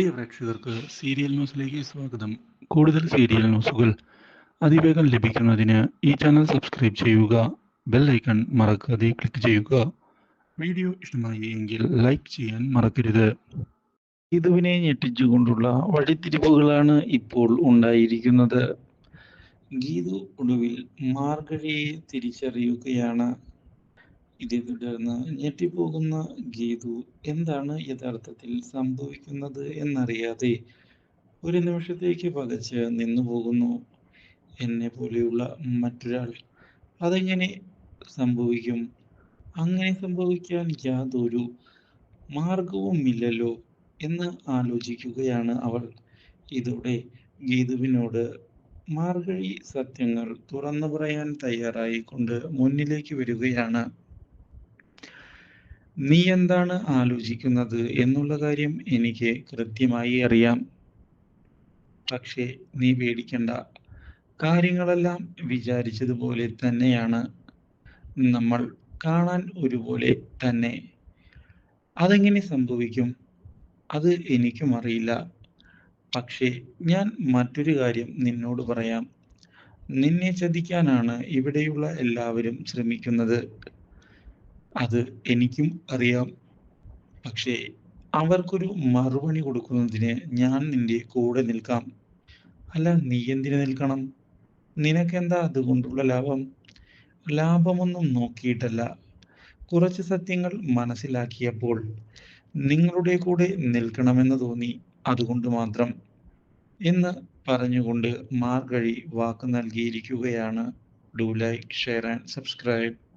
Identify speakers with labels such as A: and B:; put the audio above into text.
A: പ്രിയ പ്രേക്ഷകർക്ക് സീരിയൽ ന്യൂസിലേക്ക് സ്വാഗതം. കൂടുതൽ സീരിയൽ ന്യൂസുകൾ അതിവേഗം ലഭിക്കുന്നതിന് ഈ ചാനൽ സബ്സ്ക്രൈബ് ചെയ്യുക ബെൽ ഐക്കൺ മറക്കാതെ ക്ലിക്ക് ചെയ്യുക. വീഡിയോ ഇഷ്ടമായി എങ്കിൽ ലൈക്ക് ചെയ്യാൻ മറക്കരുത്.
B: ഇതുവിനെ ഞെട്ടിച്ചുകൊണ്ടുള്ള വഴിത്തിരിവുകളാണ് ഇപ്പോൾ ഉണ്ടായിരിക്കുന്നത്. ഗീതു ഒടുവിൽ മാർഗഴിയെ തിരിച്ചറിയുകയാണ്. ഇതേ തുടർന്ന് ഞെട്ടിപ്പോകുന്ന ഗീതു എന്താണ് യഥാർത്ഥത്തിൽ സംഭവിക്കുന്നത് എന്നറിയാതെ ഒരു നിമിഷത്തേക്ക് പകച്ച് നിന്നു പോകുന്നു എന്നെ പോലെയുള്ള മറ്റൊരാൾ അതെങ്ങനെ സംഭവിക്കും? അങ്ങനെ സംഭവിക്കാൻ യാതൊരു മാർഗവുമില്ലല്ലോ എന്ന് ആലോചിക്കുകയാണ് അവൾ. ഇതോടെ ഗീതുവിനോട് മാർഗഴി സത്യങ്ങൾ തുറന്നു പറയാൻ തയ്യാറായിക്കൊണ്ട് മുന്നിലേക്ക് വരികയാണ്. നീ എന്താണ് ആലോചിക്കുന്നത് എന്നുള്ള കാര്യം എനിക്ക് കൃത്യമായി അറിയാം. പക്ഷേ നീ പേടിക്കണ്ട. കാര്യങ്ങളെല്ലാം വിചാരിച്ചതുപോലെ തന്നെയാണ് നമ്മൾ കാണാൻ ഒരുപോലെ തന്നെ. അതെങ്ങനെ സംഭവിക്കും? അത് എനിക്കും അറിയില്ല. പക്ഷേ ഞാൻ മറ്റൊരു കാര്യം നിന്നോട് പറയാം. നിന്നെ ചതിക്കാനാണ് ഇവിടെയുള്ള എല്ലാവരും ശ്രമിക്കുന്നത്. അത് എനിക്കും അറിയാം. പക്ഷേ അവർക്കൊരു മറുപണി കൊടുക്കുന്നതിന് ഞാൻ നിന്റെ കൂടെ നിൽക്കാം. അല്ല നീ എന്തിനു നിൽക്കണം? നിനക്കെന്താ അതുകൊണ്ടുള്ള ലാഭം? ലാഭമൊന്നും നോക്കിയിട്ടല്ല. കുറച്ച് സത്യങ്ങൾ മനസ്സിലാക്കിയപ്പോൾ നിങ്ങളുടെ കൂടെ നിൽക്കണമെന്ന് തോന്നി. അതുകൊണ്ട് മാത്രം. എന്ന് പറഞ്ഞുകൊണ്ട് മാർഗഴി വാക്ക് നൽകിയിരിക്കുകയാണ്. Do like share and subscribe.